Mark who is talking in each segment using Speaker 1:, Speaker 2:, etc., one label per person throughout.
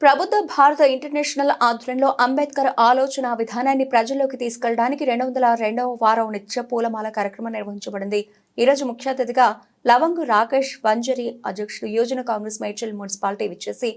Speaker 1: ప్రభుత్వ భారత ఇంటర్నేషనల్ ఆధ్వర్యంలో అంబేద్కర్ ఆలోచన విధానాన్ని ప్రజల్లోకి తీసుకెళ్ళడానికి రెండు వందల రెండవ వారం నిత్య పూలమాల కార్యక్రమం నిర్వహించబడింది. ఈ రోజు ముఖ్య అతిథిగా లవంగు రాకేష్ వంజరి అధ్యక్షుడు యోజన కాంగ్రెస్ మేడ్చల్ మున్సిపాలిటీ విచ్చేసి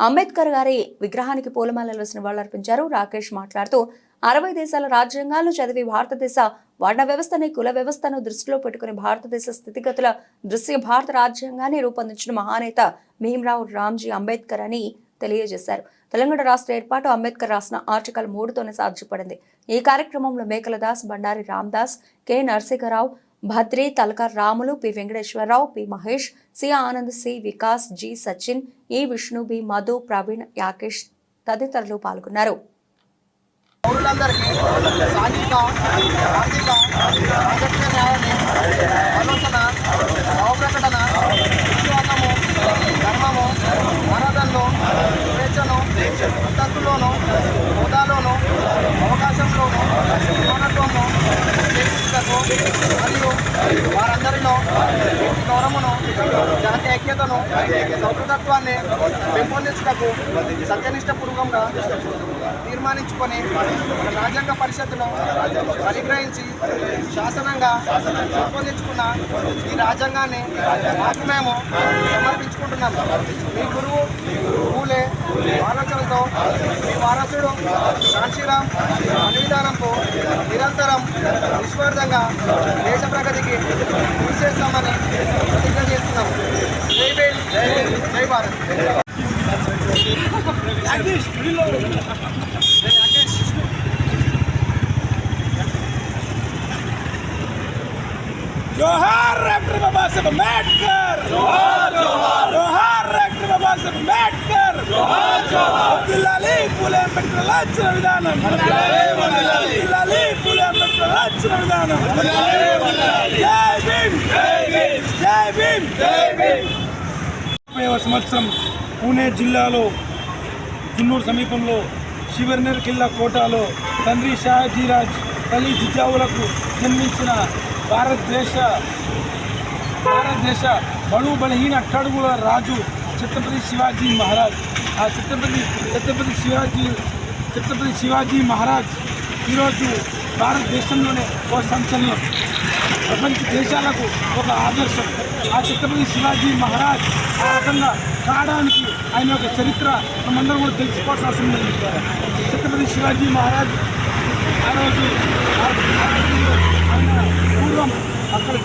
Speaker 1: అంబేద్కర్ గారి విగ్రహానికి పూలమాలలు వేసిన నివాళులర్పించారు రాకేష్ మాట్లాడుతూ అరవై దేశాల రాజ్యాంగాలు చదివి భారతదేశ వర్ణ వ్యవస్థని కుల వ్యవస్థను దృష్టిలో పెట్టుకుని భారతదేశ స్థితిగతుల దృశ్య భారత రాజ్యాంగాన్ని రూపొందించిన మహానేత భీమ్రావు రామ్జీ అంబేద్కర్ అని తెలియజేశారు తెలంగాణ రాష్ట్ర ఏర్పాటు అంబేద్కర్ రాసిన ఆర్టికల్ మూడుతోనే సాధ్యపడింది ఈ కార్యక్రమంలో Mekaladas Bandari Ramdas K Narasimharao Bhadri Talakar Ramulu P Venkateswararao P Mahesh C Anand C Vikas G Sachin E Vishnu B Madhu Praveen Yakesh తదితరులు పాల్గొన్నారు
Speaker 2: పౌరులందరికీ సాంఘిక ఆర్థిక రాజకీయ న్యాయాన్ని ఆలోచన మరదల్లో స్వేచ్ఛను అంతస్తులోను హోదాలోను మరియు వారందరిలో వ్యక్తి గౌరవమును జాతి ఐక్యతను పెంపొందించటకు పెంపొందించుటకు సత్యనిష్టపూర్వకంగా తీర్మానించుకొని రాజ్యాంగ పరిషత్తులో పరిగ్రహించి శాసనంగా రూపొందించుకున్న ఈ రాజ్యాంగాన్ని మాకు మేము సమర్పించుకుంటున్నాం. మీ గురువు పూలే ఆలోచనతో మీ వారసుడు కాశీరాం అన్ని నిరంతరం నిస్వార్థంగా దేశ ప్రగతికి కృషి చేస్తామని ప్రతిజ్ఞ చేస్తున్నాం జై భీమ్ జై భారత్
Speaker 3: जोहार डॉक्टर बाबा साहेब अम्बेडकर जोहार जोहार जोहार डॉक्टर बाबा साहेब अम्बेडकर जोहार जोहार अब्दुल्लाली फुले अंबेडकर రాజ్య విధానం అబ్దుల్లాలి ఫులే అంబేద్కర్ రాజ్య విధానం సంవత్సరం పూణే జిల్లాలో తున్నూరు సమీపంలో శివర్నర్ కిల్లా కోటాలో తండ్రి షాజీరాజ్ తల్లి జిజావులకు జన్మించిన భారతదేశ భారతదేశ బడు బలహీన అట్టడుగుల రాజు ఛత్రపతి శివాజీ మహారాజ్. ఆ ఛత్రపతి ఛత్రపతి శివాజీ ఛత్రపతి శివాజీ మహారాజ్ ఈరోజు భారతదేశంలోనే ఒక సంచలనం. ప్రపంచ దేశాలకు ఒక ఆదర్శం. ఆ ఛత్రపతి శివాజీ మహారాజ్ ఆ రకంగా కావడానికి ఆయన యొక్క చరిత్ర మనందరం కూడా తెలుసుకోవాల్సిన అవసరం ఉంది. ఛత్రపతి శివాజీ మహారాజ్ ఆ రోజు ఆయన పూర్వం అక్కడ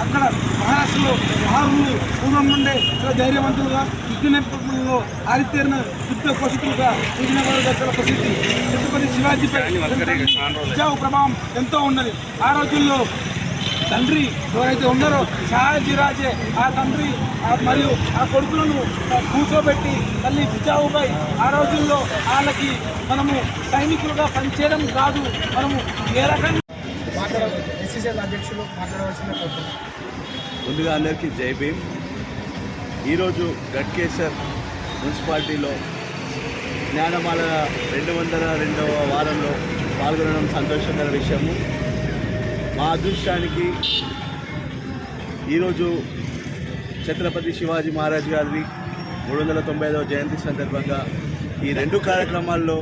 Speaker 3: అక్కడ మహారాష్ట్రలో మహారులు పూర్వం నుండే చాలా ధైర్యవంతులుగా యుద్ధ నేపథ్యంలో ఆరితేరిన యుద్ధ కోషితులుగా విజయనగరంలో చాలా ప్రసిద్ధి. ఛత్రపతి శివాజీపై విజావు ప్రభావం ఎంతో ఉన్నది. ఆ రోజుల్లో తండ్రి ఎవరైతే ఉన్నారో షాజీరాజే ఆ తండ్రి మరియు ఆ కొడుకులను కూర్చోబెట్టి తల్లి జిజావుపై ఆ రోజుల్లో వాళ్ళకి మనము సైనికులుగా పనిచేయడం కాదు మనము ఏ రకంగా
Speaker 2: అధ్యక్షులు మాట్లాడవలసిన
Speaker 4: ముందుగా అందరికీ జై భీమ్. ఈరోజు గట్కేశ్వర్ మున్సిపాలిటీలో జ్ఞానమాల రెండు వందల రెండవ వారంలో పాల్గొనడం సంతోషకర విషయము. మా అదృష్టానికి ఈరోజు ఛత్రపతి శివాజీ మహారాజ్ గారిది మూడు వందల తొంభై ఐదవ జయంతి సందర్భంగా ఈ రెండు కార్యక్రమాల్లో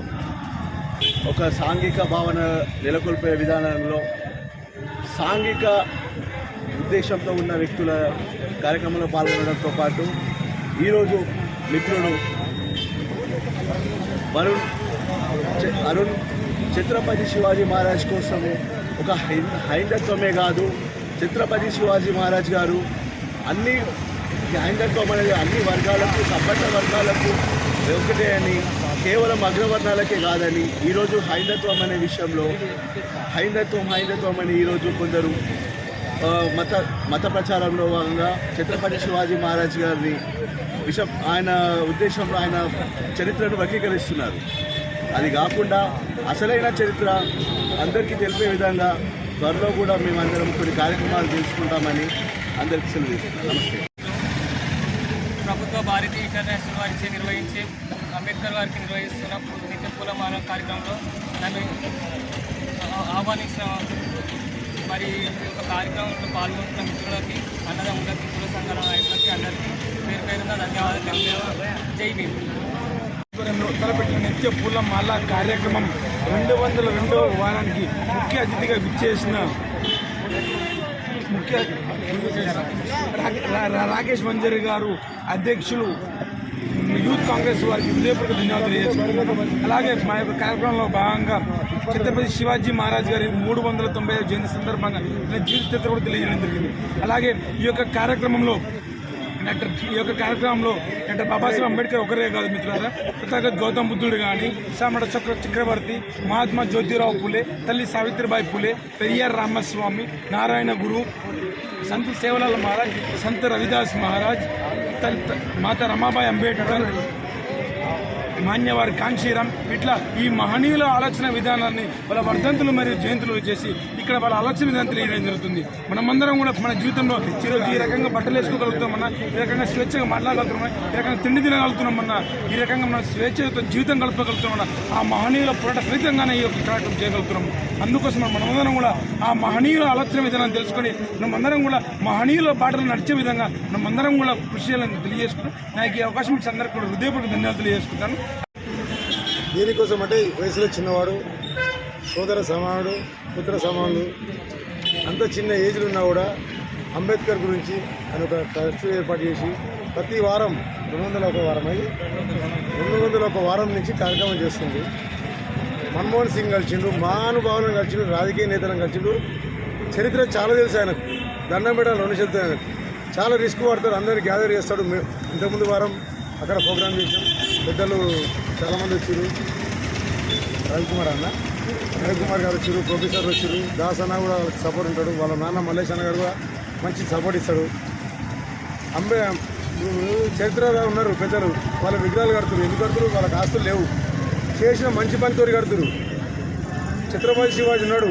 Speaker 4: ఒక సాంఘిక భావన నెలకొల్పే విధానంలో సాంఘిక ఉద్దేశంతో ఉన్న వ్యక్తుల కార్యక్రమంలో పాల్గొనడంతో పాటు ఈరోజు మిత్రుడు వరుణ్ అరుణ్ ఛత్రపతి శివాజీ మహారాజ్ కోసము ఒక హై- హైందత్వమే కాదు ఛత్రపతి శివాజీ మహారాజ్ గారు అన్ని హైందత్వం అనేది అన్ని వర్గాలకు సబ్బట్ట వర్గాలకు ఒకటే అని కేవలం అగ్రవర్ణాలకే కాదని ఈరోజు హైందత్వం అనే విషయంలో హైందత్వం హైందత్వం అని ఈరోజు కొందరు మత మత ప్రచారంలో భాగంగా ఛత్రపతి శివాజీ మహారాజ్ గారిని విష ఆయన ఉద్దేశంలో ఆయన చరిత్రను వర్గీకరిస్తున్నారు. అది కాకుండా అసలైన చరిత్ర అందరికీ తెలిపే విధంగా త్వరలో కూడా మేమందరం కొన్ని కార్యక్రమాలు తెలుసుకుంటామని అందరికీ సెలవు నమస్తే.
Speaker 5: ప్రభుత్వ భారతీయ ఇంటర్నేషనల్ వారిచే నిర్వహించే అంబేద్కర్ వారికి నిర్వహిస్తున్న నిత్య పూలమాల కార్యక్రమంలో నన్ను ఆ- ఆహ్వానించిన మరి ఒక కార్యక్రమంలో పాల్గొంటున్న మిత్రులకి అన్నదమ్ములకి కుల సంఘాల నాయకులకి అందరికీ పేరు పేరున ధన్యవాదాలు జై భీమ్.
Speaker 3: నిత్య పూల మాల కార్యక్రమం రెండు వందల రెండవ వారానికి ముఖ్య అతిథిగా విచ్చేసిన ముఖ్య రాకేష్ మంజరి గారు అధ్యక్షులు యూత్ కాంగ్రెస్ వారికి విజయపూర్వక ధన్యవాదాలు తెలియజేస్తున్నాను. అలాగే మా యొక్క కార్యక్రమంలో భాగంగా ఛత్రపతి శివాజీ మహారాజ్ గారి మూడు వందల తొంభై ఐదు జయంతి సందర్భంగా జీవిత చరిత్ర కూడా తెలియజేయడం జరిగింది. అలాగే ఈ యొక్క కార్యక్రమంలో డాక్టర్ ఈ యొక్క కార్యక్రమంలో డాక్టర్ బాబాసాహెబ్ అంబేద్కర్ ఒకరే కాదు మిత్రులారా. కృతజ్ఞత గౌతమ్ బుద్ధుడు కానీ సామడ చక్ర చక్రవర్తి మహాత్మా జ్యోతిరావు పులే తల్లి సావిత్రిబాయి పులే పెరియార్ రామస్వామి నారాయణ గురు సంత సేవలాల్ మహారాజ్ సంత రవిదాస్ మహారాజ్ తల్- మాత రమాబాయి అంబేద్కర్ మాన్యవారి కాంక్షీరామ్ ఇట్లా ఈ మహనీయుల ఆలోచన విధానాన్ని వాళ్ళ వర్ధంతులు మరియు జయంతులు చేసి ఇక్కడ వాళ్ళ ఆలోచన విధానం తెలియడం జరుగుతుంది. మనమందరం కూడా మన జీవితంలో ఈరోజు ఈ రకంగా బట్టలు వేసుకోగలుగుతామన్నా ఈ రకంగా స్వేచ్ఛగా మాట్లాడగలుగుతున్నామన్నా ఈ రకంగా తిండి తినగలుగుతున్నామన్నా ఈ రకంగా మనం స్వేచ్ఛతో జీవితం గడపగలుగుతామన్నా ఆ మహనీయుల పోరాట ఫలితంగానే ఈ యొక్క కార్యక్రమం చేయగలుగుతున్నాము అందుకోసం మనమందరం కూడా ఆ మహనీయుల ఆలోచన విధానం తెలుసుకొని మనమందరం కూడా మహనీయుల బాటలు నడిచే విధంగా మనమందరం కూడా కృషి చేయాలని తెలియజేసుకుని నాకు ఈ అవకాశం ఇచ్చిన అందరికీ కూడా హృదయపూర్వక ధన్యవాదాలు తెలియజేసుకుంటాను.
Speaker 6: దీనికోసం అంటే వయసులో చిన్నవాడు సోదర సమానుడు పుత్ర సమానుడు అంత చిన్న ఏజ్లు ఉన్నా కూడా అంబేద్కర్ గురించి ఆయన ఒక ట్రస్ట్ ఏర్పాటు చేసి ప్రతి వారం రెండు వందల ఒక వారం అయి రెండు వందల ఒక వారం నుంచి కార్యక్రమం చేస్తుంది. మన్మోహన్ సింగ్ కలిసిండు మహానుభావులను కలిసిండు రాజకీయ నేతలను కలిసిండు. చరిత్ర చాలా తెలుసు ఆయనకు. దండం పెట్టాలి రెండు చెప్తాయి ఆయనకు. చాలా రిస్క్ పడతారు అందరిని గ్యాదర్ చేస్తాడు. ఇంతకుముందు వారం అక్కడ ప్రోగ్రామ్ చేసాం పెద్దలు చాలామంది వచ్చారు రవికుమార్ అన్న. రవికుమార్ గారు వచ్చారు ప్రొఫెసర్ వచ్చారు దాస్ అన్న కూడా వాళ్ళకి సపోర్ట్ ఉంటాడు. వాళ్ళ నాన్న మల్లేష్ అన్న గారు కూడా మంచి సపోర్ట్ ఇస్తాడు. అంబే చరిత్రగా ఉన్నారు పెద్దలు. వాళ్ళ విగ్రహాలు కడుతున్నారు ఎందుకు కడుతున్నారు వాళ్ళకి ఆస్తులు లేవు. చేసిన మంచి పనితో కడుతున్నారు ఛత్రపతి శివాజీ ఉన్నాడు.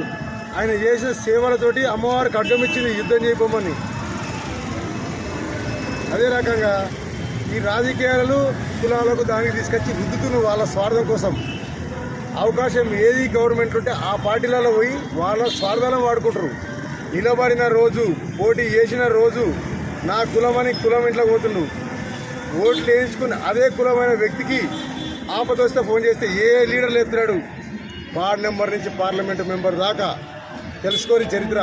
Speaker 6: ఆయన చేసిన సేవలతోటి అమ్మవారికి అడ్డం ఇచ్చింది యుద్ధం చేయబోమని అదే రకంగా ఈ రాజకీయాలను కులాలకు దానికి తీసుకొచ్చి రుద్దుతున్న వాళ్ళ స్వార్థం కోసం అవకాశం ఏది గవర్నమెంట్ ఉంటే ఆ పార్టీలలో పోయి వాళ్ళ స్వార్థాలను వాడుకుంటారు. నిలబడిన రోజు పోటీ చేసిన రోజు నా కులమని కులం ఇంట్లో పోతుండు. ఓట్లు వేయించుకుని అదే కులమైన వ్యక్తికి ఆపదొస్తే ఫోన్ చేస్తే ఏ లీడర్లు ఎత్తున్నాడు వార్డు నెంబర్ నుంచి పార్లమెంట్ మెంబర్ దాకా తెలుసుకొని చరిత్ర.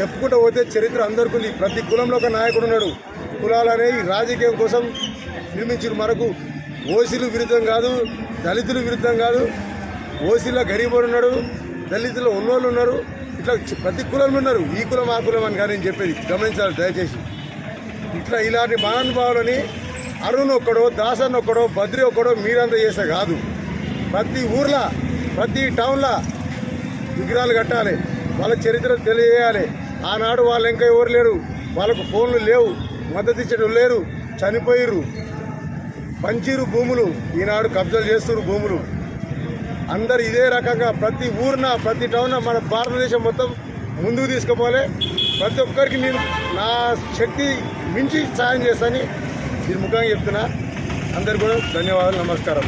Speaker 6: చెప్పుకుంటూ పోతే చరిత్ర అందరికీ ఉంది ప్రతి కులంలో ఒక నాయకుడు ఉన్నాడు. కులాలనే అనేవి రాజకీయం కోసం నిర్మించిన మనకు. ఓసీలు విరుద్ధం కాదు దళితులు విరుద్ధం కాదు. ఓసీలో గరీబులు ఉన్నాడు దళితులు ఉన్నోళ్ళు ఉన్నారు. ఇట్లా ప్రతి కులంలో ఉన్నారు. ఈ కులం ఆ కులం అని కానీ చెప్పేది. గమనించాలి దయచేసి. ఇట్లా ఇలాంటి మహానుభావులని అరుణ్ ఒక్కడో దాసన్ ఒక్కడో బద్రి ఒక్కడో మీరంతా చేస్తే కాదు. ప్రతి ఊర్లో ప్రతి టౌన్లో విగ్రహాలు కట్టాలి. వాళ్ళ చరిత్ర తెలియజేయాలి. ఆనాడు వాళ్ళు ఇంకా ఎవరు లేరు. వాళ్ళకు ఫోన్లు లేవు. మద్దతు ఇచ్చేటోళ్ళు లేరు. చనిపోయిర్రు. పంచిరు భూములు. ఈనాడు కబ్జాలు చేస్తున్నారు భూములు. అందరు ఇదే రకంగా ప్రతి ఊరిన ప్రతి టౌన్ మన భారతదేశం మొత్తం ముందుకు తీసుకుపోలే ప్రతి ఒక్కరికి నేను నా శక్తి మించి సాయం చేస్తాను దీని ముఖంగా చెప్తున్నా. అందరు కూడా ధన్యవాదాలు నమస్కారం.